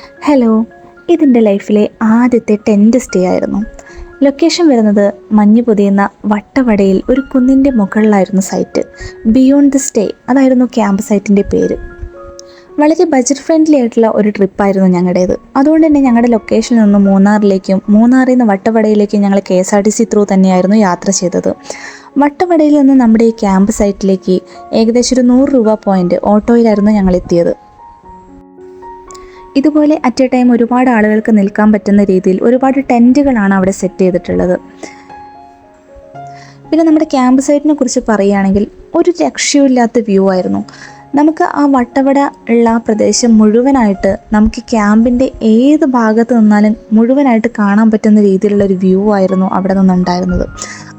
Hello ഇതിന്റെ ലൈഫിലെ ആദ്യത്തെ ടെന്റ് സ്റ്റേ ആയിരുന്നു. ലൊക്കേഷൻ വരുന്നത് മഞ്ഞ് പൊതിയുന്ന വട്ടവടയിൽ ഒരു കുന്നിന്റെ മുകളിലായിരുന്നു സൈറ്റ് ബിയോണ്ട് ദി സ്റ്റേ അതായിരുന്നു ക്യാമ്പ് സൈറ്റിന്റെ പേര്. വളരെ ബജറ്റ് ഫ്രണ്ട്ലി ആയിട്ടുള്ള ഒരു ട്രിപ്പായിരുന്നു ഞങ്ങളുടേത്. അതുകൊണ്ട് തന്നെ ഞങ്ങളുടെ ലൊക്കേഷനിൽ നിന്ന് മൂന്നാറിലേക്കും മൂന്നാറിൽ നിന്ന് വട്ടവടയിലേക്കും ഞങ്ങൾ K S R T C through തന്നെയായിരുന്നു യാത്ര ചെയ്തത്. വട്ടവടയിൽ നിന്ന് നമ്മുടെ ഈ ക്യാമ്പ് സൈറ്റിലേക്ക് ഏകദേശം ഒരു നൂറ് രൂപ പോയിന്റ് ഓട്ടോയിലായിരുന്നു ഞങ്ങൾ എത്തിയത്. ഇതുപോലെ അറ്റ് എ ടൈം ഒരുപാട് ആളുകൾക്ക് നിൽക്കാൻ പറ്റുന്ന രീതിയിൽ ഒരുപാട് ടെന്റുകളാണ് അവിടെ സെറ്റ് ചെയ്തിട്ടുള്ളത്. പിന്നെ നമ്മുടെ ക്യാമ്പ് സൈറ്റിനെ കുറിച്ച് പറയുകയാണെങ്കിൽ ഒരു രക്ഷയുമില്ലാത്ത വ്യൂ ആയിരുന്നു. നമുക്ക് ആ വട്ടവട ഉള്ള പ്രദേശം മുഴുവനായിട്ട് നമുക്ക് ക്യാമ്പിന്റെ ഏത് ഭാഗത്ത് നിന്നാലും മുഴുവനായിട്ട് കാണാൻ പറ്റുന്ന രീതിയിലുള്ള ഒരു വ്യൂ ആയിരുന്നു അവിടെ നിന്നുണ്ടായിരുന്നത്.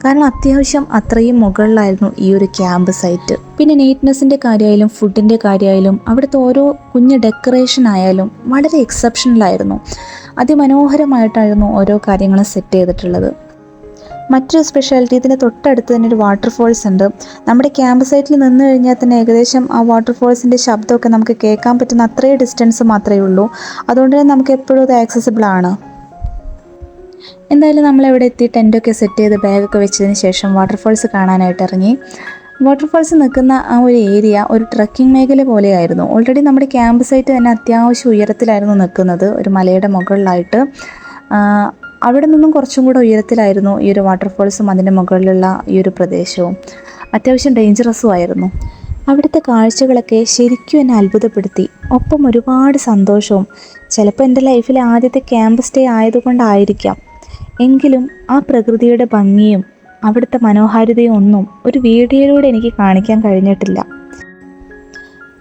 കാരണം അത്യാവശ്യം അത്രയും മുകളിലായിരുന്നു ഈ ഒരു ക്യാമ്പ് സൈറ്റ് പിന്നെ നീറ്റ്നെസ്സിന്റെ കാര്യമായാലും ഫുഡിന്റെ കാര്യമായാലും അവിടുത്തെ ഓരോ കുഞ്ഞ് ഡെക്കറേഷൻ ആയാലും വളരെ എക്സെപ്ഷണൽ ആയിരുന്നു. അതിമനോഹരമായിട്ടായിരുന്നു ഓരോ കാര്യങ്ങളും സെറ്റ് ചെയ്തിട്ടുള്ളത്. മറ്റൊരു സ്പെഷ്യാലിറ്റി ഇതിന് തൊട്ടടുത്ത് തന്നെ ഒരു വാട്ടർഫോൾസ് ഉണ്ട്. നമ്മുടെ ക്യാമ്പ് സൈറ്റിൽ നിന്ന് കഴിഞ്ഞാൽ തന്നെ ഏകദേശം ആ വാട്ടർഫോൾസിന്റെ ശബ്ദമൊക്കെ നമുക്ക് കേൾക്കാൻ പറ്റുന്ന അത്രയും ഡിസ്റ്റൻസ് മാത്രമേ ഉള്ളൂ. അതുകൊണ്ട് തന്നെ നമുക്ക് എപ്പോഴും അത് ആക്സസിബിൾ ആണ്. എന്തായാലും നമ്മൾ എവിടെ എത്തി ടെന്റൊക്കെ സെറ്റ് ചെയ്ത് ബാഗൊക്കെ വെച്ചതിന് ശേഷം വാട്ടർഫോൾസ് കാണാനായിട്ട് ഇറങ്ങി. വാട്ടർഫോൾസ് നിൽക്കുന്ന ആ ഒരു ഏരിയ ഒരു ട്രക്കിംഗ് മേഖല പോലെയായിരുന്നു. ഓൾറെഡി നമ്മുടെ ക്യാമ്പ് സൈറ്റ് തന്നെ അത്യാവശ്യം ഉയരത്തിലായിരുന്നു നിൽക്കുന്നത്. ഒരു മലയുടെ മുകളിലായിട്ട്. അവിടെ നിന്നും കുറച്ചും കൂടെ ഉയരത്തിലായിരുന്നു ഈ ഒരു വാട്ടർഫോൾസും അതിന്റെ മുകളിലുള്ള ഈ ഒരു പ്രദേശവും. അത്യാവശ്യം ഡേഞ്ചറസും ആയിരുന്നു. അവിടുത്തെ കാഴ്ചകളൊക്കെ ശരിക്കും എന്നെ അത്ഭുതപ്പെടുത്തി. ഒപ്പം ഒരുപാട് സന്തോഷവും. ചിലപ്പോൾ എന്റെ ലൈഫിലെ ആദ്യത്തെ ക്യാമ്പ് സ്റ്റേ ആയതുകൊണ്ടായിരിക്കാം. എങ്കിലും ആ പ്രകൃതിയുടെ ഭംഗിയും അവിടുത്തെ മനോഹാരിതയും ഒന്നും ഒരു വീഡിയോയിലൂടെ എനിക്ക് കാണിക്കാൻ കഴിഞ്ഞിട്ടില്ല.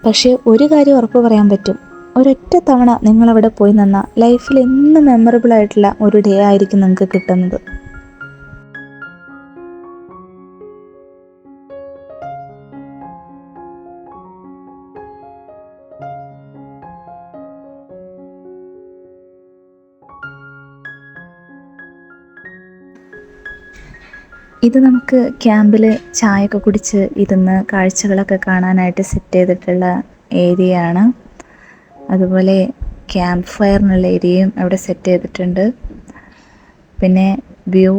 പക്ഷേ ഒരു കാര്യം ഉറപ്പ് പറയാൻ പറ്റും. ഒരൊറ്റ തവണ നിങ്ങളവിടെ പോയി നിന്നാൽ ലൈഫിൽ എന്നും മെമ്മറബിൾ ആയിട്ടുള്ള ഒരു ഡേ ആയിരിക്കും നിങ്ങൾക്ക് കിട്ടുന്നത്. ഇത് നമുക്ക് ക്യാമ്പിൽ ചായയൊക്കെ കുടിച്ച് ഇരുന്ന് കാഴ്ചകളൊക്കെ കാണാനായിട്ട് സെറ്റ് ചെയ്തിട്ടുള്ള ഏരിയ ആണ് അതുപോലെ ക്യാമ്പ് ഫയറിനുള്ള ഏരിയയും അവിടെ സെറ്റ് ചെയ്തിട്ടുണ്ട്. പിന്നെ വ്യൂ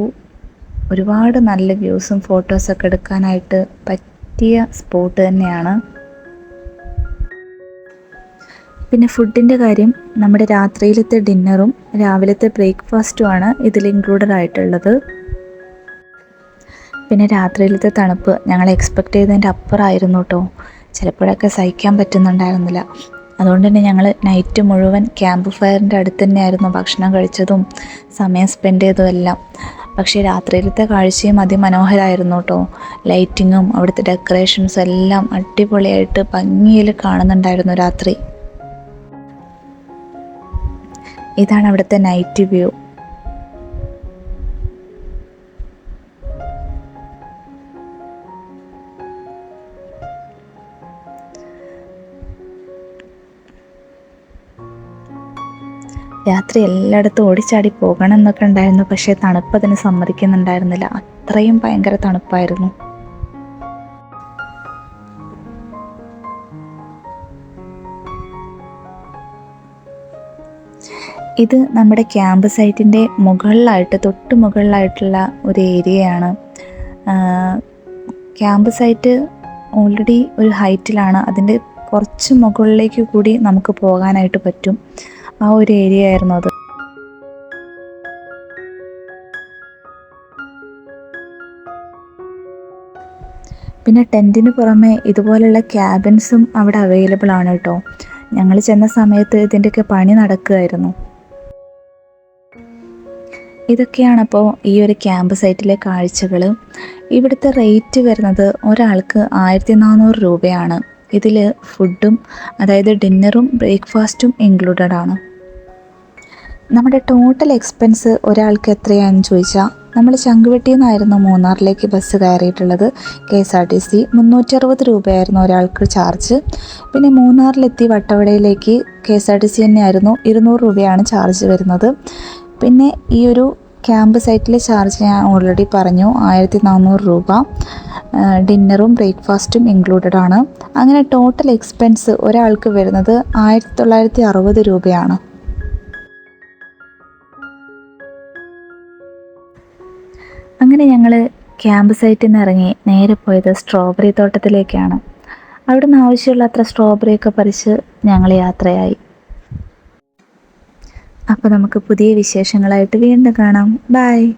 ഒരുപാട് നല്ല വ്യൂസും ഫോട്ടോസൊക്കെ എടുക്കാനായിട്ട് പറ്റിയ സ്പോട്ട് തന്നെയാണ്. പിന്നെ ഫുഡിന്റെ കാര്യം നമ്മുടെ രാത്രിയിലത്തെ ഡിന്നറും രാവിലത്തെ ബ്രേക്ക്ഫാസ്റ്റുമാണ് ഇതിൽ ഇൻക്ലൂഡഡ് ആയിട്ടുള്ളത്. പിന്നെ രാത്രിയിലത്തെ തണുപ്പ് ഞങ്ങൾ എക്സ്പെക്ട് ചെയ്തതിന്റെ അപ്പുറമായിരുന്നു കേട്ടോ ചിലപ്പോഴൊക്കെ സഹിക്കാൻ പറ്റുന്നുണ്ടായിരുന്നില്ല. അതുകൊണ്ട് തന്നെ ഞങ്ങൾ നൈറ്റ് മുഴുവൻ ക്യാമ്പ് ഫയറിന്റെ അടുത്ത് തന്നെയായിരുന്നു ഭക്ഷണം കഴിച്ചതും സമയം സ്പെൻഡ് ചെയ്തതും എല്ലാം. പക്ഷേ രാത്രിയിലത്തെ കാഴ്ചയും അതിമനോഹരമായിരുന്നു കേട്ടോ ലൈറ്റിങ്ങും അവിടുത്തെ ഡെക്കറേഷൻസും എല്ലാം അടിപൊളിയായിട്ട് ഭംഗിയിൽ കാണുന്നുണ്ടായിരുന്നു രാത്രി. ഇതാണ് അവിടുത്തെ നൈറ്റ് വ്യൂ രാത്രി എല്ലായിടത്തും ഓടിച്ചാടി പോകണം എന്നൊക്കെ ഉണ്ടായിരുന്നു. പക്ഷേ തണുപ്പ് അതിന് സമ്മതിക്കുന്നുണ്ടായിരുന്നില്ല. അത്രയും ഭയങ്കര തണുപ്പായിരുന്നു. ഇത് നമ്മുടെ ക്യാമ്പ് സൈറ്റിന്റെ മുകളിലായിട്ട് തൊട്ട് മുകളിലായിട്ടുള്ള ഒരു ഏരിയയാണ്. ക്യാമ്പ് സൈറ്റ് ഓൾറെഡി ഒരു ഹൈറ്റിലാണ്. അതിന്റെ കുറച്ച് മുകളിലേക്ക് കൂടി നമുക്ക് പോകാനായിട്ട് പറ്റും. ആ ഒരു ഏരിയ ആയിരുന്നു അത്. പിന്നെ ടെന്റിന് പുറമെ ഇതുപോലെയുള്ള ക്യാബിൻസും അവിടെ അവൈലബിൾ ആണ് കേട്ടോ. ഞങ്ങൾ ചെന്ന സമയത്ത് ഇതിന്റെയൊക്കെ പണി നടക്കുകയായിരുന്നു ഇതൊക്കെയാണപ്പോൾ ഈ ഒരു ക്യാമ്പ് സൈറ്റിലെ കാഴ്ചകൾ ഇവിടുത്തെ റേറ്റ് വരുന്നത് ഒരാൾക്ക് ആയിരത്തി നാനൂറ് രൂപയാണ്. ഇതിൽ ഫുഡും അതായത് ഡിന്നറും ബ്രേക്ക്ഫാസ്റ്റും ഇൻക്ലൂഡഡ് ആണ്. നമ്മുടെ ടോട്ടൽ എക്സ്പെൻസ് ഒരാൾക്ക് എത്രയാണെന്ന് ചോദിച്ചാൽ നമ്മൾ ചങ്കുവെട്ടിയിൽ നിന്നായിരുന്നു മൂന്നാറിലേക്ക് bus കയറിയിട്ടുള്ളത്. K S R T C മുന്നൂറ്ററുപത് രൂപയായിരുന്നു ഒരാൾക്ക് ചാർജ് പിന്നെ മൂന്നാറിലെത്തി വട്ടവടയിലേക്ക് K S R T C തന്നെയായിരുന്നു ഇരുന്നൂറ് രൂപയാണ് ചാർജ് വരുന്നത്. പിന്നെ ഈ ഒരു ക്യാമ്പ് സൈറ്റിലെ ചാർജ് ഞാൻ ഓൾറെഡി പറഞ്ഞു ആയിരത്തി നാനൂറ് രൂപ ഡിന്നറും ബ്രേക്ക്ഫാസ്റ്റും ഇൻക്ലൂഡഡ് ആണ്. അങ്ങനെ ടോട്ടൽ എക്സ്പെൻസ് ഒരാൾക്ക് വരുന്നത് ആയിരത്തി തൊള്ളായിരത്തി അറുപത് രൂപയാണ്. അങ്ങനെ ഞങ്ങൾ ക്യാമ്പ് സൈറ്റിൽ നിന്ന് ഇറങ്ങി നേരെ പോയത് സ്ട്രോബെറി തോട്ടത്തിലേക്കാണ്. അവിടുന്ന് നിന്ന് ആവശ്യമുള്ള അത്ര സ്ട്രോബെറിയൊക്കെ പറിച്ച് ഞങ്ങൾ യാത്രയായി. അപ്പോൾ നമുക്ക് പുതിയ വിശേഷങ്ങളായിട്ട് വീണ്ടും കാണാം. ബൈ